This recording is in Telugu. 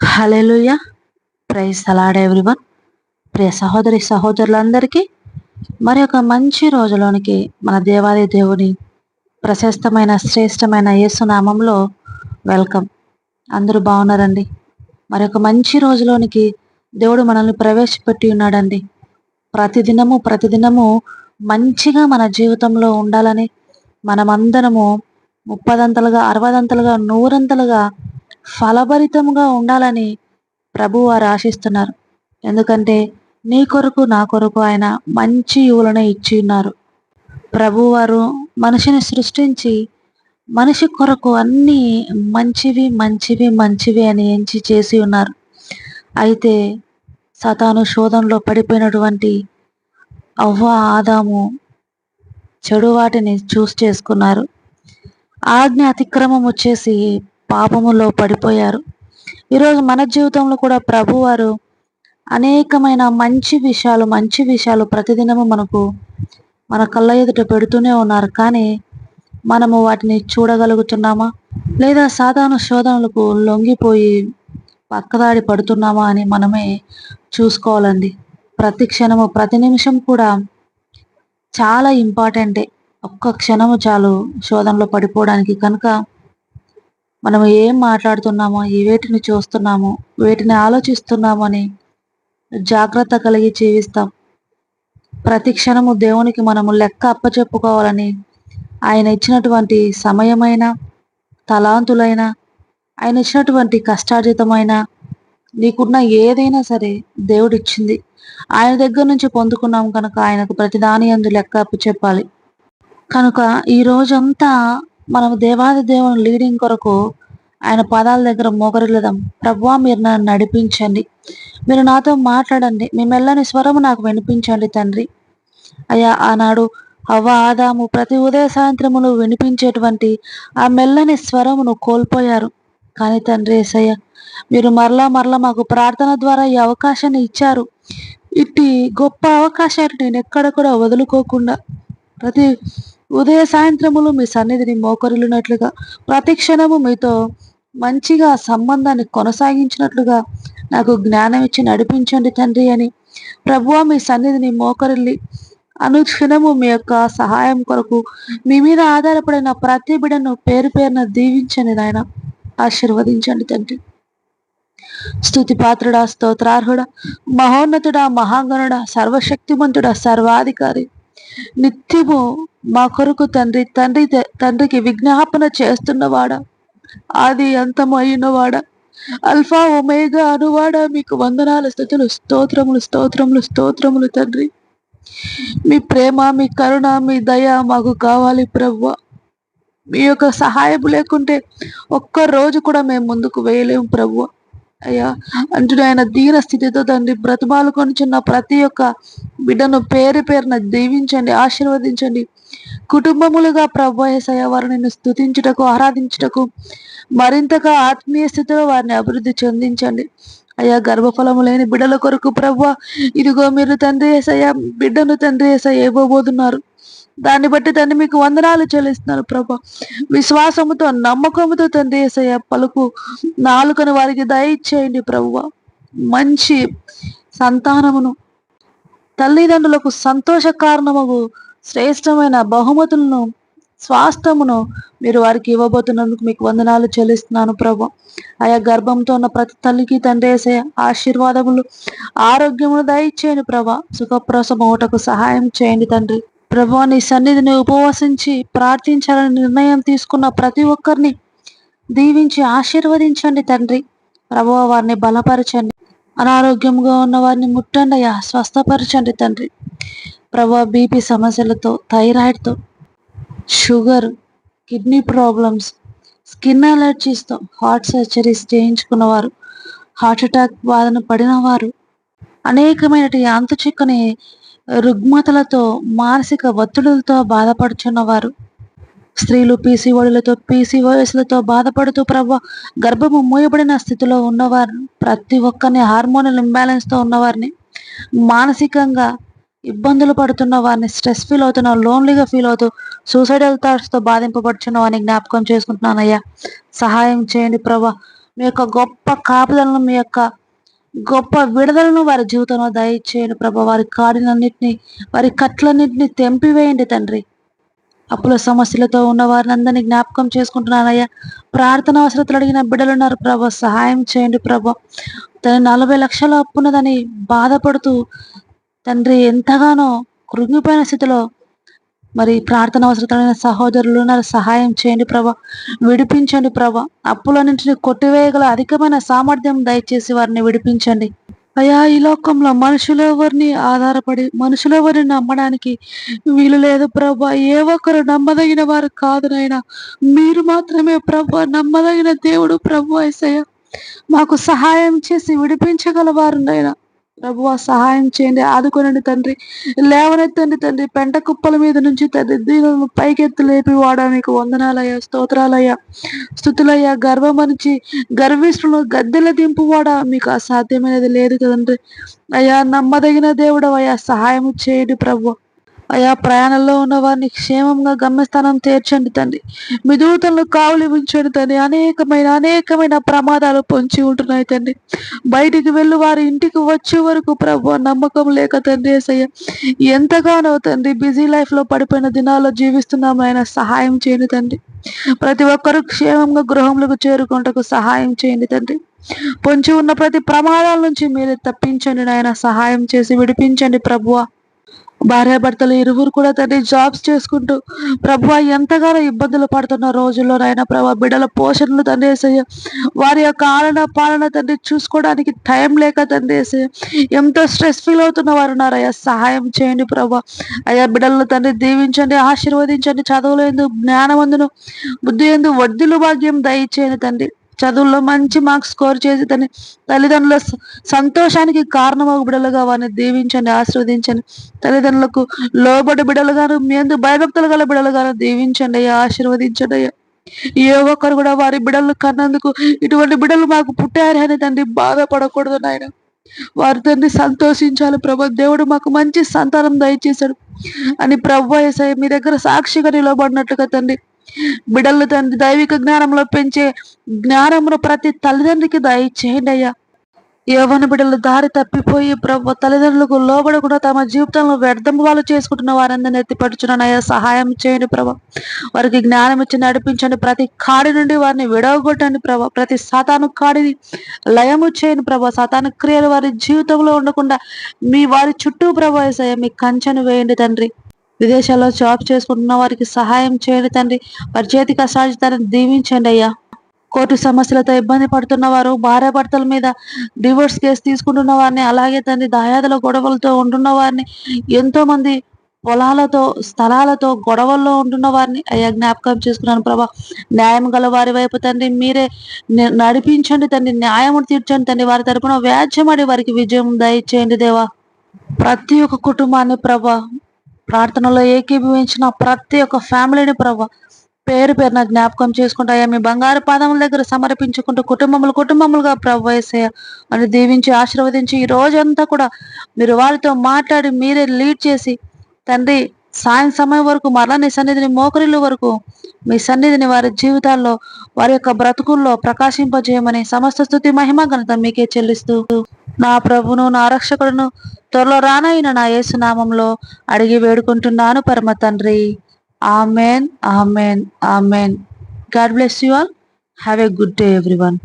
Hallelujah praise the Lord everyone ప్రియ సహోదరి సహోదరులందరికీ మరి ఒక మంచి రోజులోనికి మన దేవాది దేవుని ప్రశస్తమైన శ్రేష్టమైన యేసునామంలో వెల్కమ్. అందరూ బాగున్నారండి? మరి ఒక మంచి రోజులోనికి దేవుడు మనల్ని ప్రవేశపెట్టి ఉన్నాడండి. ప్రతిదినము ప్రతిదినము మంచిగా మన జీవితంలో ఉండాలని మనమందరము ముప్పదంతలుగా అరవదంతలుగా నూరంతలుగా ఫలభరితంగా ఉండాలని ప్రభు వారు ఆశిస్తున్నారు. ఎందుకంటే నీ కొరకు నా కొరకు ఆయన మంచి యువులను ఇచ్చి ఉన్నారు. ప్రభువారు మనిషిని సృష్టించి మనిషి కొరకు అన్నీ మంచివి మంచివి మంచివి అని ఎంచి చేసి ఉన్నారు. అయితే సతాను శోధనలో పడిపోయినటువంటి అవ్వ ఆదాము చెడు వాటిని చూస్ చేసుకున్నారు. ఆజ్ఞ అతిక్రమం వచ్చేసి పాపములో పడిపోయారు. ఈరోజు మన జీవితంలో కూడా ప్రభువారు అనేకమైన మంచి విషయాలు మంచి విషయాలు ప్రతిదినము మనకు మన కళ్ళ ఎదుట పెడుతూనే ఉన్నారు. కానీ మనము వాటిని చూడగలుగుతున్నామా? లేదా సాధారణ శోధనలకు లొంగిపోయి పక్కదాడి పడుతున్నామా అని మనమే చూసుకోవాలండి. ప్రతి క్షణము ప్రతి నిమిషం కూడా చాలా ఇంపార్టెంటే. ఒక్క క్షణము చాలు శోధనలో పడిపోవడానికి. కనుక మనం ఏం మాట్లాడుతున్నామో వేటిని చూస్తున్నామో వేటిని ఆలోచిస్తున్నామో అని జాగ్రత్త కలిగి జీవిస్తాం. ప్రతి క్షణము దేవునికి మనము లెక్క అప్పచెప్పుకోవాలని ఆయన ఇచ్చినటువంటి సమయమైన తలాంతులైన ఆయన ఇచ్చినటువంటి కష్టార్జితమైన నీకున్న ఏదైనా సరే దేవుడిచ్చింది. ఆయన దగ్గర నుంచి పొందుకున్నాం కనుక ఆయనకు ప్రతిదాని అందు లెక్క అప్పు చెప్పాలి కనుక ఈ రోజంతా మనం దేవాది దేవుని లీడింగ్ కొరకు ఆయన పదాల దగ్గర మోకరిల్లదాం. ప్రభువా మీరు నన్ను నడిపించండి. మీరు నాతో మాట్లాడండి. మీ మెల్లని స్వరము నాకు వినిపించండి తండ్రి. అయ్యా ఆనాడు అవ్వ ఆదాము ప్రతి ఉదయ సాయంత్రములు వినిపించేటువంటి ఆ మెల్లని స్వరమును కోల్పోయారు. కానీ తండ్రి ఏసయ్య మీరు మరలా మరలా మాకు ప్రార్థన ద్వారా ఈ అవకాశాన్ని ఇచ్చారు. ఇట్టి గొప్ప అవకాశాన్ని నేను ఎక్కడ కూడా వదులుకోకుండా ప్రతి ఉదయ సాయంత్రములు మీ సన్నిధిని మోకరిల్లునట్లుగా ప్రతిక్షణము మీతో మంచిగా సంబంధాన్ని కొనసాగించినట్లుగా నాకు జ్ఞానం ఇచ్చి నడిపించండి తండ్రి అని ప్రభువ మీ సన్నిధిని మోకరిల్లి అనుక్షణము మీ యొక్క సహాయం కొరకు మీ మీద ఆధారపడిన ప్రతి బిడను పేరు పేరున దీవించండి నాయన. ఆశీర్వదించండి తండ్రి. స్థుతి పాత్రుడా స్తోత్రార్హుడ మహోన్నతుడా మహాగణుడ సర్వశక్తిమంతుడా సర్వాధికారి నిత్యము మా కొరకు తండ్రి తండ్రి తండ్రికి విజ్ఞాపన చేస్తున్నవాడా? ఆది అంతము అయినవాడా? Alpha omega అనువాడా? మీకు వందనాల స్థుతులు స్తోత్రములు స్తోత్రములు స్తోత్రములు తండ్రి. మీ ప్రేమ మీ కరుణ మీ దయ మాకు కావాలి ప్రవ్వ. మీ యొక్క సహాయం లేకుంటే ఒక్క రోజు కూడా మేము ముందుకు వేయలేము ప్రభువా అయ్యా. అంటుడు ఆయన దీన స్థితితో తండ్రి బ్రతమాలు కొనిచున్న ప్రతి ఒక్క బిడ్డను పేరు పేరున దీవించండి ఆశీర్వదించండి. కుటుంబములుగా ప్రభు ఏసయ్య వారిని స్థుతించుటకు ఆరాధించుటకు మరింతగా ఆత్మీయ స్థితిలో వారిని అభివృద్ధి చెందించండి. అయ్యా గర్భఫలము లేని బిడ్డల కొరకు ప్రభు ఇదిగో మీరు తండ్రి ఏసయ్య బిడ్డను తండ్రి ఏసయ్య ఇవ్వబోతున్నారు దాన్ని బట్టి తండ్రి మీకు వందనాలు చెల్లిస్తున్నారు ప్రభా. విశ్వాసముతో నమ్మకముతో తండ్రి ఏసయ్య పలుకు నాలుకను వారికి దయచేయండి ప్రభు. మంచి సంతానమును తల్లిదండ్రులకు సంతోష కారణము శ్రేష్టమైన బహుమతులను స్వాస్థమును మీరు వారికి ఇవ్వబోతున్నందుకు మీకు వందనాలు చెల్లిస్తున్నాను ప్రభు. ఆయా గర్భంతో ఉన్న ప్రతి తల్లికి తండ్రి వేసే ఆశీర్వాదములు ఆరోగ్యమును దయచేయండి ప్రభా. సుఖప్రసవం సహాయం చేయండి తండ్రి. ప్రభు నీ సన్నిధిని ఉపవసించి ప్రార్థించాలని నిర్ణయం తీసుకున్న ప్రతి ఒక్కరిని దీవించి ఆశీర్వదించండి తండ్రి. ప్రభు వారిని బలపరచండి. అనారోగ్యంగా ఉన్న వారిని ముట్టండి అయ్యా. స్వస్థపరచండి తండ్రి. ప్రభు బీపీ సమస్యలతో థైరాయిడ్తో షుగర్ కిడ్నీ ప్రాబ్లమ్స్ స్కిన్ అలర్జీస్తో హార్ట్ సర్జరీస్ చేయించుకున్నవారు హార్ట్ అటాక్ బాధను పడినవారు అనేకమైన అంతు చిక్కని రుగ్మతలతో మానసిక ఒత్తిడులతో బాధపడుచున్నవారు. స్త్రీలు పీసీఓడులతో పీసీఓఎస్లతో బాధపడుతూ ప్రభు గర్భము మూయబడిన స్థితిలో ఉన్నవారు ప్రతి ఒక్కరిని హార్మోనల్ ఇంబ్యాలెన్స్తో ఉన్నవారిని మానసికంగా ఇబ్బందులు పడుతున్న వారిని స్ట్రెస్ ఫీల్ అవుతున్న లోన్లీగా ఫీల్ అవుతూ సూసైడల్ థాట్స్తో బాధింపబడుచున్న వారిని జ్ఞాపకం చేసుకుంటున్నానయ్యా. సహాయం చేయండి ప్రభా మీ యొక్క గొప్ప కాపుదలను మీ యొక్క గొప్ప విడుదలను వారి జీవితంలో దయచేయండి ప్రభా. వారి కాడినన్నింటినీ వారి కట్లన్నింటినీ తెంపివేయండి తండ్రి. అప్పుల సమస్యలతో ఉన్న వారిని అందరినీ జ్ఞాపకం చేసుకుంటున్నానయ్యా. ప్రార్థన అవసరతలు అడిగిన బిడ్డలు ఉన్నారు ప్రభా. సహాయం చేయండి ప్రభా. తన నలభై లక్షల అప్పున్నదని బాధపడుతూ తండ్రి ఎంతగానో కృంగిపోయిన స్థితిలో మరి ప్రార్థన అవసరతలైన సహోదరులు ఉన్నారు. సహాయం చేయండి ప్రభా. విడిపించండి ప్రభా. అప్పులన్నింటినీ కొట్టివేయగల అధికమైన సామర్థ్యం దయచేసి వారిని విడిపించండి. అయ్యా ఈ లోకంలో మనుషులు ఎవరిని ఆధారపడి మనుషులు ఎవరిని నమ్మడానికి వీలు లేదు ప్రభా. ఏ ఒక్కరు నమ్మదగిన వారు కాదు మీరు మాత్రమే ప్రభా నమ్మదగిన దేవుడు ప్రభు ఐసయ్య మాకు సహాయం చేసి విడిపించగలవారు నాయన ప్రభు సహాయం చేయండి. ఆదుకోనండి తండ్రి. లేవనెత్తండి తండ్రి. పెంట కుప్పల మీద నుంచి తండ్రి. దీనులను పైకెత్తు లేపి వాడా మీకు వందనాలయ్యా స్తోత్రాలయ్యా స్థుతులయ్యా. గర్వమనిచి గర్విష్ఠులు గద్దెల దింపు వాడా మీకు అసాధ్యమైనది లేదు కదండి అయ్యా నమ్మదగిన దేవుడు అయ్యా సహాయం చేయండి ప్రభు అయా ప్రయాణంలో ఉన్న వారిని క్షేమంగా గమ్యస్థానం తీర్చండి తండ్రి. మీ దూతలను కావులు ఉంచండి తండ్రి. అనేకమైన అనేకమైన ప్రమాదాలు పొంచి ఉంటున్నాయి తండ్రి. బయటికి వెళ్ళి వారి ఇంటికి వచ్చే వరకు ప్రభు నమ్మకం లేక తండ్రి ఏసయ్య ఎంతగానో తండ్రి బిజీ లైఫ్లో పడిపోయిన దినాల్లో జీవిస్తున్నాం ఆయన సహాయం చేయండి తండ్రి. ప్రతి ఒక్కరూ క్షేమంగా గృహంలోకి చేరుకుంటకు సహాయం చేయండి తండ్రి. పొంచి ఉన్న ప్రతి ప్రమాదాల నుంచి మీరు తప్పించండి. నాయన సహాయం చేసి విడిపించండి ప్రభువా. భార్యాభర్తలు ఇరువురు కూడా తండ్రి జాబ్స్ చేసుకుంటూ ప్రభు ఎంతగానో ఇబ్బందులు పడుతున్న రోజుల్లో నాయన ప్రభా బిడ్డల పోషణలు తండ్రి వేసయ్య వారి యొక్క ఆలన పాలన తండ్రి చూసుకోవడానికి టైం లేక తండ్రి వేసయ్య ఎంతో స్ట్రెస్ ఫీల్ అవుతున్న వారు ఉన్నారయ్యా సహాయం చేయండి ప్రభా. అయ్యా బిడ్డలను తండ్రి దీవించండి ఆశీర్వదించండి చదువులు ఎందు జ్ఞానం అందును బుద్ధి ఎందు వడ్డీలు భాగ్యం దయచేయండి తండ్రి. చదువుల్లో మంచి మార్క్స్ స్కోర్ చేసి తన తల్లిదండ్రుల సంతోషానికి కారణమగు బిడలుగా వారిని దీవించండి ఆశీర్వదించండి. తల్లిదండ్రులకు లోబడి బిడలుగాను మీ అందు భయభక్తులు గల బిడలుగాను దీవించండి అయ్యా ఆశీర్వదించండి అయ్యా. ఏ ఒక్కరు కూడా వారి బిడలు కన్నందుకు ఇటువంటి బిడలు మాకు పుట్టారు అని తండ్రి బాధపడకూడదు నాయన. వారి తండ్రి సంతోషించాలి ప్రభు. దేవుడు మాకు మంచి సంతానం దయచేశాడు. అని ప్రభు మీ దగ్గర సాక్షిగా నిలబడినట్లుగా తండ్రి బిడలు తండ్రి దైవిక జ్ఞానంలో పెంచే జ్ఞానమును ప్రతి తల్లిదండ్రికి దయచేయండి అయ్యా. యవన బిడ్డలు దారి తప్పిపోయి ప్రభు తల్లిదండ్రులకు లోబడకుండా తమ జీవితంలో వ్యర్థం వాళ్ళు చేసుకుంటున్న వారందరిని ఎత్తిపడుచున్నానయ్యా సహాయం చేయండి ప్రభా. వారికి జ్ఞానం ఇచ్చి నడిపించండి. ప్రతి కాడి నుండి వారిని విడవగొట్టండి ప్రభా. ప్రతి సాతాను కాడిని లయము చేయండి ప్రభా. సాతాను క్రియలు వారి జీవితంలో ఉండకుండా మీ వారి చుట్టూ ప్రభా మీ కంచెను వేయండి తండ్రి. విదేశాల్లో జాబ్ చేసుకుంటున్న వారికి సహాయం చేయండి తండ్రి. వారి చేతికి అసాధ్యతను దీవించండి అయ్యా. కోర్టు సమస్యలతో ఇబ్బంది పడుతున్న వారు భార్యాభర్తల మీద డివోర్స్ కేసు తీసుకుంటున్న వారిని అలాగే తండ్రి దాయాదుల గొడవలతో ఉంటున్న వారిని ఎంతో మంది పొలాలతో స్థలాలతో గొడవల్లో ఉంటున్న వారిని అయ్యా జ్ఞాపకం చేసుకున్నాను ప్రభా. న్యాయం గల వారి వైపు తండ్రి మీరే నడిపించండి తండ్రి న్యాయం తీర్చండి తండ్రి. వారి తరపున వ్యాజ్యమడి వారికి విజయం దయచేయండి దేవా. ప్రతి ఒక్క కుటుంబాన్ని ప్రభా ప్రార్థనలో ఏకీభవించిన ప్రతి ఒక్క ఫ్యామిలీని ప్రభా పేరు పేరున జ్ఞాపకం చేసుకుంటాయా మీ బంగారు పాదముల దగ్గర సమర్పించుకుంటూ కుటుంబములు కుటుంబములుగా ప్రభు అని దీవించి ఆశీర్వదించి ఈ రోజంతా కూడా మీరు వారితో మాట్లాడి మీరే లీడ్ చేసి తండ్రి సాయం సమయం వరకు మరలా నీ సన్నిధిని మోకరిల్లు వరకు మీ సన్నిధిని వారి జీవితాల్లో వారి యొక్క బ్రతుకుల్లో ప్రకాశింపజేయమని సమస్త స్థుతి మహిమ ఘనత మీకే చెల్లిస్తూ నా ప్రభును నా రక్షకుడును త్వరలో రానైన నా యేసునామంలో అడిగి వేడుకుంటున్నాను పరమ తండ్రి. Amen amen amen. God bless you all. Have a good day everyone.